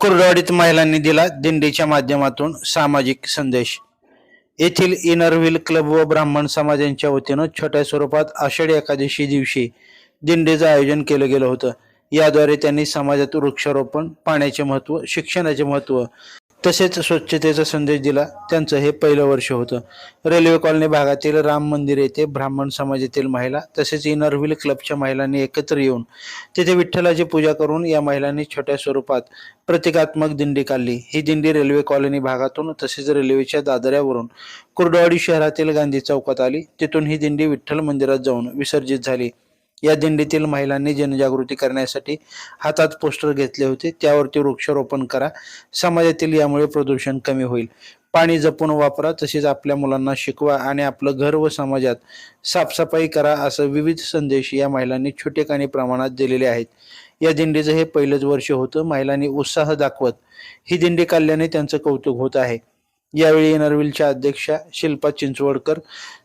कुर्डवाडीत महिलांनी दिला दिंडीच्या माध्यमातून सामाजिक संदेश. येथील इनरव्हील क्लब व ब्राह्मण समाज यांच्या वतीनं छोट्या स्वरूपात आषाढी एकादशी दिवशी दिंडीचं आयोजन केलं गेलं होतं. याद्वारे त्यांनी समाजात वृक्षारोपण पाण्याचे महत्त्व शिक्षणाचे महत्त्व तसेच स्वच्छतेचा संदेश दिला. त्यांचं हे पहिलं वर्ष होतं. रेल्वे कॉलनी भागातील राम मंदिर येथे ब्राह्मण समाजातील महिला तसेच इनरव्हिल क्लबच्या महिलांनी एकत्र येऊन तिथे विठ्ठलाची पूजा करून या महिलांनी छोट्या स्वरूपात प्रतिकात्मक दिंडी काढली. ही दिंडी रेल्वे कॉलनी भागातून तसेच रेल्वेच्या दादऱ्यावरून कुर्डवाडी शहरातील गांधी चौकात आली. तिथून ही दिंडी विठ्ठल मंदिरात जाऊन विसर्जित झाली. या दिंडीतील महिलांनी जनजागृती करण्यासाठी हातात पोस्टर घेतले होते. त्यावरती वृक्षारोपण करा. समाजातील यामुळे प्रदूषण कमी होईल. पाणी जपून वापरा तसेच आपल्या मुलांना शिकवा आणि आपलं घर व समाजात साफसफाई करा असं विविध संदेश या महिलांनी छोटेखानी प्रमाणात दिलेले आहेत. या दिंडीचं हे पहिलंच वर्ष होतं. महिलांनी उत्साह दाखवत ही दिंडी काढल्याने त्यांचं कौतुक होत आहे. यावेळी नरविलच्या अध्यक्षा शिल्पा चिंचवडकर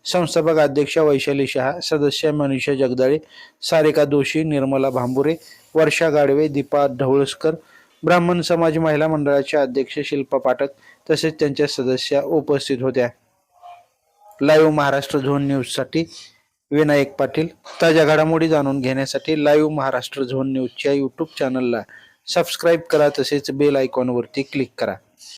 संस्थापक अध्यक्षा वैशाली शहा सदस्य मनीषा जगदाळे सारिका दोषी निर्मला भांबुरे वर्षा गाडवे दीपा ढवळसकर ब्राह्मण समाज महिला मंडळाच्या अध्यक्ष शिल्पा पाठक तसेच त्यांच्या सदस्या उपस्थित होत्या. लाईव्ह महाराष्ट्र झोन न्यूजसाठी विनायक पाटील. ताज्या घडामोडी जाणून घेण्यासाठी लाईव्ह महाराष्ट्र झोन न्यूजच्या यूट्यूब चॅनलला सबस्क्राईब करा तसेच बेल आयकॉनवरती क्लिक करा.